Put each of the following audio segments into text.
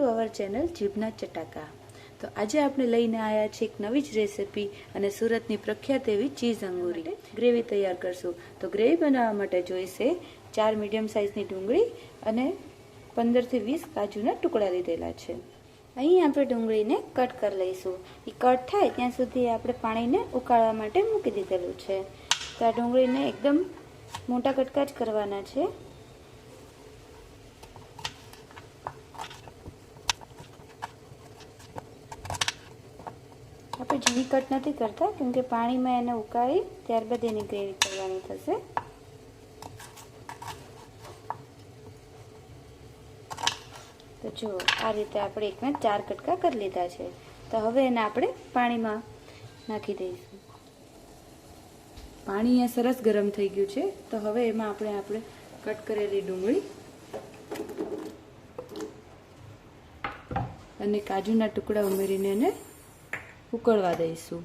To our channel જીભના ચટાકા તો આજે આપણે લઈને આવ્યા છે એક નવી જ રેસિપી અને સુરતની પ્રખ્યાત એવી ચીઝ અંગુરી ગ્રેવી તૈયાર કરશું તો ગ્રેવી બનાવવા માટે જોઈશે ચાર મીડિયમ સાઇઝની ડુંગળી અને પંદરથી વીસ કાજુના ટુકડા લીધેલા છે અહીં આપણે ડુંગળીને કટ કરી લઈશું એ કટ થાય ત્યાં સુધી આપણે પાણીને ઉકાળવા માટે મૂકી દીધેલું છે તો આ ડુંગળીને એકદમ મોટા કટકા જ કરવાના છે આપણે ઝીણી કટ નથી કરતા, કેમ કે પાણીમાં એને ઉકાળી ત્યારબાદ એની ગ્રેવી કરવાની થશે. તો જુઓ આ રીતે આપણે એકના ચાર કટકા કરી લીધા છે. તો હવે એને આપણે પાણીમાં નાખી દઈશું. પાણી અહીંયા સરસ ગરમ થઈ ગયું છે. તો હવે એમાં આપણે આપણે કટ કરેલી ડુંગળી અને કાજુના ટુકડા ઉમેરીને એને ઉકળવા દઈશું.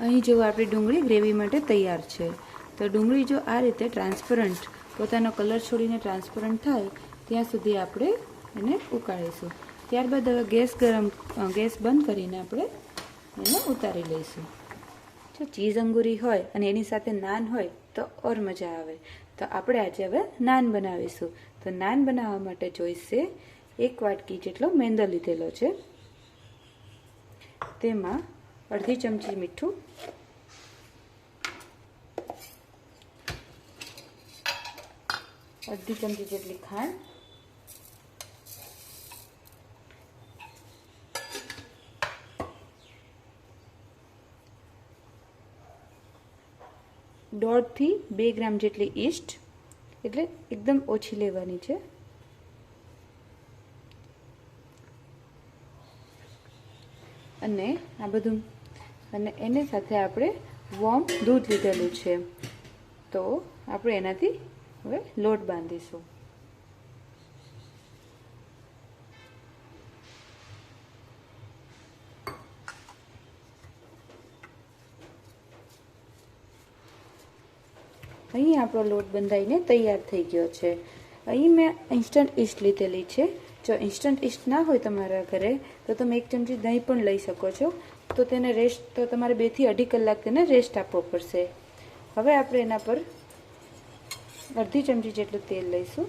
અહીં જો આપણી ડુંગળી ગ્રેવી માટે તૈયાર છે, તો ડુંગળી જો આ રીતે ટ્રાન્સપરન્ટ, પોતાનો કલર છોડીને ટ્રાન્સપરન્ટ થાય, ત્યાં સુધી આપણે એને ઉકાળીશું. ત્યારબાદ હવે ગેસ ગરમ ગેસ બંધ કરીને આપણે એને ઉતારી લઈશું. જો ચીઝ અંગૂરી હોય અને એની સાથે નાન હોય, તો ઓર મજા આવે. તો આપણે આજે હવે નાન બનાવીશું. તો નાન બનાવવા માટે જોઈશે એક વાટકી જેટલો મેંદો લીધેલો છે. તેમાં અડધી ચમચી મીઠું, અડધી ચમચી જેટલી ખાંડ દોઢથી બે ગ્રામ જેટલી ઈસ્ટ એટલે એકદમ ઓછી લેવાની છે. અને આ બધું. અને એની સાથે આપણે વોર્મ દૂધ લીધેલું છે. તો આપણે એનાથી હવે લોટ બાંધીશું. અહીં આપણો લોટ બંધાઈને તૈયાર થઈ ગયો છે. અહીં મેં ઇન્સ્ટન્ટ ઈસ્ટ લીધેલી છે. જો ઇન્સ્ટન્ટ ઈસ્ટ ના હોય તમારા ઘરે, તો તમે એક ચમચી દહીં પણ લઈ શકો છો. તો તેને રેસ્ટ તો તમારે બેથી અઢી કલાક તેને રેસ્ટ આપવો પડશે. હવે આપણે એના પર અડધી ચમચી જેટલું તેલ લઈશું.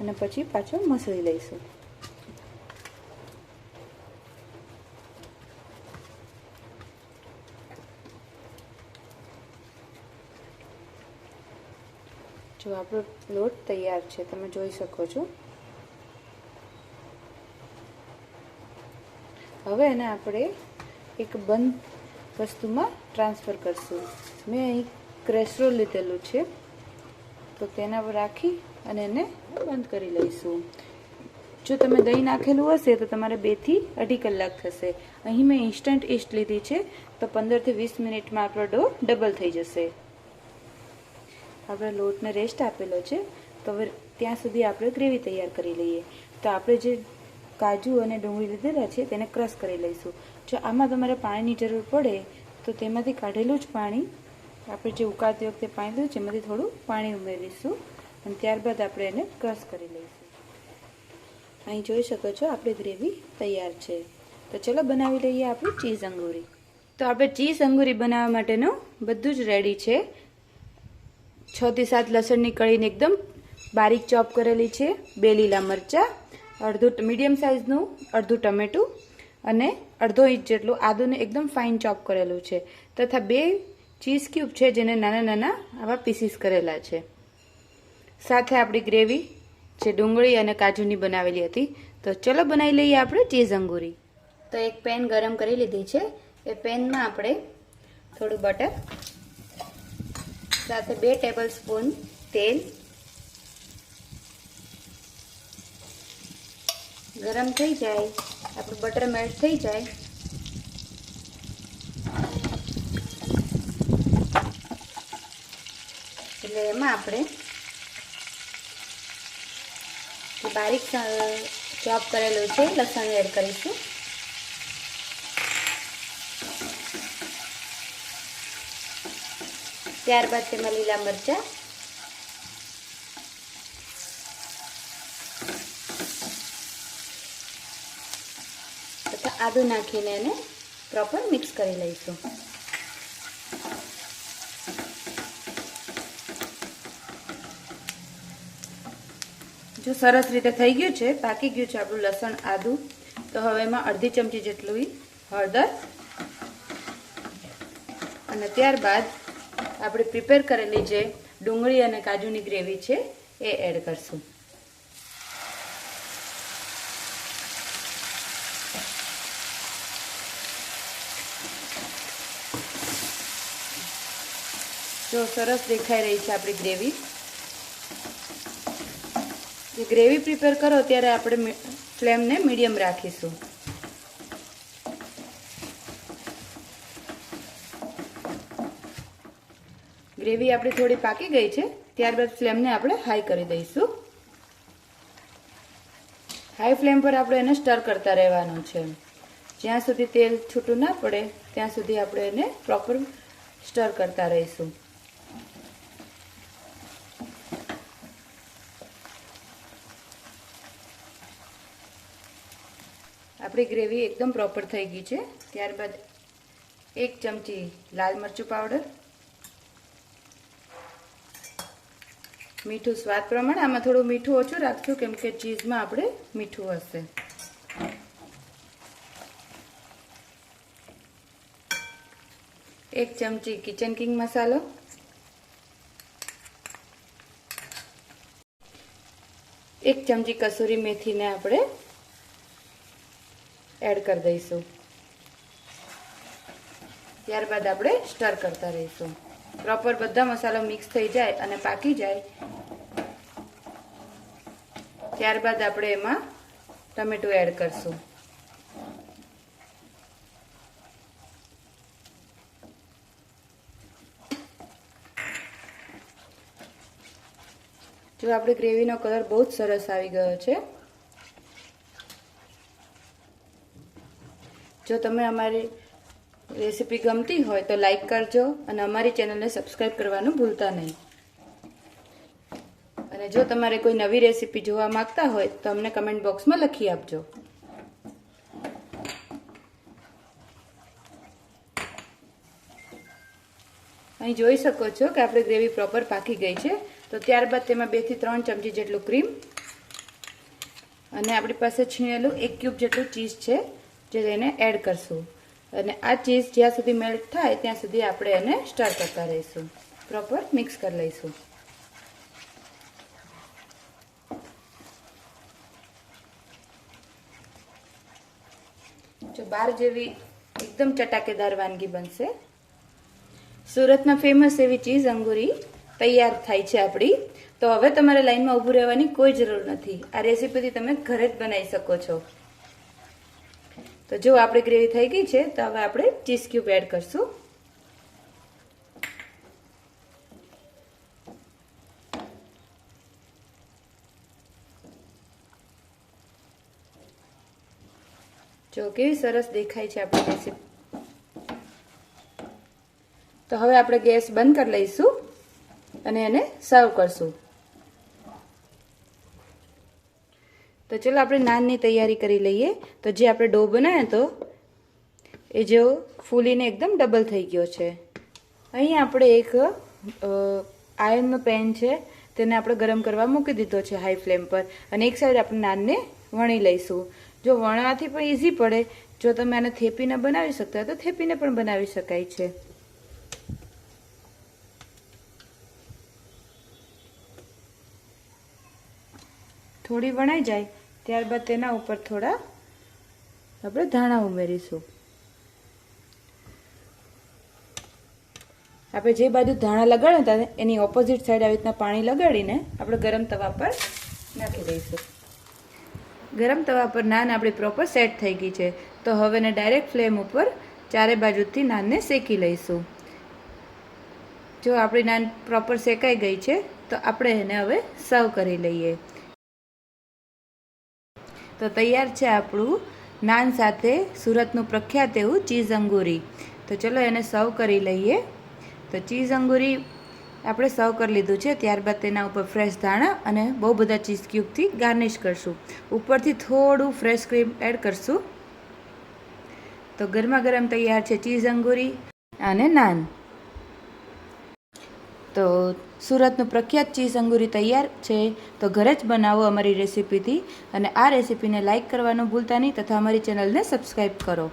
અને પછી પાછો મસળી લઈશું. જો આપણો લોટ તૈયાર છે, તમે જોઈ શકો છો. હવે એને આપણે એક બંધ વસ્તુમાં ટ્રાન્સફર કરશું. મેં અહીં ક્રેસરોલ લીધેલું છે. તો તેના પર રાખી અને એને બંધ કરી લઈશું. જો તમે દહીં નાખેલું હશે તો તમારે બેથી અઢી કલાક થશે. અહીં મેં ઇન્સ્ટન્ટ ઈસ્ટ લીધી છે, તો પંદરથી વીસ મિનિટમાં આપણો ડો ડબલ થઈ જશે. આપણે લોટને રેસ્ટ આપેલો છે, તો હવે ત્યાં સુધી આપણે ગ્રેવી તૈયાર કરી લઈએ. તો આપણે જે કાજુ અને ડુંગળી લીધેલા છે, તેને ક્રશ કરી લઈશું. જો આમાં તમારે પાણીની જરૂર પડે, તો તેમાંથી કાઢેલું જ પાણી આપણે જે ઉકાળતી વખતે પાણી લીધું છે, એમાંથી થોડું પાણી ઉમેરીશું અને ત્યારબાદ આપણે એને ક્રશ કરી લઈશું. અહીં જોઈ શકો છો, આપણી ગ્રેવી તૈયાર છે. તો ચલો બનાવી લઈએ આપણી ચીઝ અંગુરી. તો આપણે ચીઝ અંગૂરી બનાવવા માટેનું બધું જ રેડી છે. છથી સાત લસણની કળીને એકદમ બારીક ચોપ કરેલી છે, બે લીલા મરચાં અડધું મીડિયમ સાઇઝનું અડધું ટમેટું અને અડધો ઇંચ જેટલું આદુને એકદમ ફાઇન ચોપ કરેલું છે. તથા બે ચીઝ ક્યુબ છે જેને નાના નાના આવા પીસીસ કરેલા છે. સાથે આપણી ગ્રેવી જે ડુંગળી અને કાજુની બનાવેલી હતી. તો ચલો બનાવી લઈએ આપણે ચીઝ અંગૂરી. તો એક પેન ગરમ કરી લીધી છે. એ પેનમાં આપણે થોડું બટર સાથે બે ટેબલ સ્પૂન તેલ ગરમ થઈ જાય, આપણું બટર મેલ્ટ થઈ જાય. એટલે એમાં આપણે બારીક ચોપ કરેલું છે, લસણ એડ કરીશું. ત્યારબાદ તેમાં લીલા મરચાં આદું નાખીને એને પ્રોપર મિક્સ કરી લઈશું. જો સરસ રીતે થઈ ગયું છે, પાકી ગયું છે આપણું લસણ આદું, તો હવે એમાં અડધી ચમચી જેટલું હળદર અને ત્યારબાદ આપણે પ્રિપેર કરેલી જે ડુંગળી અને કાજુની ગ્રેવી છે, એ એડ કરશું. જો સરસ દેખાઈ રહી છે આપણી ગ્રેવી. જે ગ્રેવી પ્રિપેર કરો ત્યારે આપણે ફ્લેમને મીડિયમ રાખીશું. ગ્રેવી આપણી થોડી પાકી ગઈ છે, ત્યારબાદ ફ્લેમને આપણે હાઈ કરી દઈશું. હાઈ ફ્લેમ પર આપણે એને સ્ટર કરતા રહેવાનું છે. જ્યાં સુધી તેલ છૂટું ના પડે, ત્યાં સુધી આપણે એને પ્રોપર સ્ટર કરતા રહીશું. આપણી ગ્રેવી એકદમ પ્રોપર થઈ ગઈ છે. ત્યારબાદ એક ચમચી લાલ મરચું પાવડર મીઠું સ્વાદ પ્રમાણે આમાં થોડું મીઠું ઓછું રાખજો કેમ કે ચીઝમાં આપણે મીઠું હશે. એક ચમચી કિચન કિંગ મસાલો એક ચમચી કસૂરી મેથીને આપણે એડ કરી દઈશું. ત્યારબાદ આપણે સ્ટર કરતા રહીશું. પ્રોપર બધા મસાલા મિક્સ થઈ જાય અને પાકી જાય. ત્યારબાદ આપણે એમાં ટમેટું એડ કરશું. જો આપણી ગ્રેવીનો કલર બહુ જ સરસ આવી ગયો છે. જો તમે અમારી રેસીપી ગમતી હોય તો લાઈક કરજો અને અમારી ચેનલને સબસ્ક્રાઈબ કરવાનું ભૂલતા નહીં. અને જો તમારે કોઈ નવી રેસીપી જોવા માંગતા હોય તો અમને કમેન્ટ બોક્સમાં લખી આપજો. અહીં જોઈ શકો છો કે આપણે ગ્રેવી પ્રોપર પાકી ગઈ છે. તો ત્યારબાદ તેમાં બેથી ત્રણ ચમચી જેટલું ક્રીમ અને આપણી પાસે છીણેલું એક ક્યુબ જેટલું ચીઝ છે. જે એને એડ કરશું. અને આ ચીઝ જ્યાં સુધી મેલ્ટ થાય, ત્યાં સુધી આપણે એને સ્ટર કરતા રહીશું. પ્રોપર મિક્સ કરી લઈશું. જો બાર જેવી એકદમ ચટાકેદાર વાનગી બનશે. સુરતમાં ફેમસ એવી ચીઝ અંગુરી તૈયાર થાય છે આપણી. તો હવે તમારે લાઈનમાં ઊભું રહેવાની કોઈ જરૂર નથી. આ રેસીપીથી તમે ઘરે જ બનાવી શકો છો. તો જો આપણી ગ્રેવી થઈ ગઈ છે, તો હવે આપણે ચીઝ ક્યુબ એડ કરશું. જો કેવી સરસ દેખાય છે આપણી રેસીપી તો હવે આપણે ગેસ બંધ કરી લઈશું અને એને સર્વ કરશું. તો ચલો આપણે નાનની તૈયારી કરી લઈએ. તો જે આપણે ડો બનાવ્યો તો એ જો ફૂલીને એકદમ ડબલ થઈ ગયો છે. અહીં આપણે એક આયર્નનો પેન છે. તેને આપણે ગરમ કરવા મૂકી દીધો છે હાઈ ફ્લેમ પર. અને એક સાઈડ આપણે નાનને વણી લઈશું. જો વણવાથી પણ ઇઝી પડે. જો તમે આને થેપીને બનાવી શકતા તો થેપીને પણ બનાવી શકાય છે. થોડી વણાઈ જાય. ત્યારબાદ તેના ઉપર થોડા આપણે ધાણા ઉમેરીશું. આપણે જે બાજુ ધાણા લગાડ્યા હતા એની ઓપોઝિટ સાઈડ આવી રીતના પાણી લગાડીને આપણે ગરમ તવા પર નાખી દઈશું. ગરમ તવા પર નાન આપણી પ્રોપર સેટ થઈ ગઈ છે. તો હવે એને ડાયરેક્ટ ફ્લેમ ઉપર ચારે બાજુથી નાનને શેકી લઈશું. જો આપણી નાન પ્રોપર શેકાઈ ગઈ છે, તો આપણે એને હવે સર્વ કરી લઈએ. તો તૈયાર છે આપણું નાન સાથે સુરતનું પ્રખ્યાત એવું ચીઝ અંગુરી. તો ચલો એને સર્વ કરી લઈએ. તો ચીઝ અંગુરી આપણે સર્વ કરી લીધું છે, ત્યારબાદ તેના ઉપર ફ્રેશ ધાણા અને બહુ બધા ચીઝ ક્યુબથી ગાર્નિશ કરશું. ઉપરથી થોડું ફ્રેશ ક્રીમ એડ કરશું. તો ગરમા ગરમ તૈયાર છે ચીઝ અંગુરી અને નાન. તો સુરતનું પ્રખ્યાત ચીઝ અંગુરી તૈયાર છે. તો ઘરે જ બનાવો અમારી રેસીપીથી. અને આ રેસીપીને લાઇક કરવાનું ભૂલતા નહીં તથા અમારી ચેનલને સબસ્ક્રાઈબ કરો.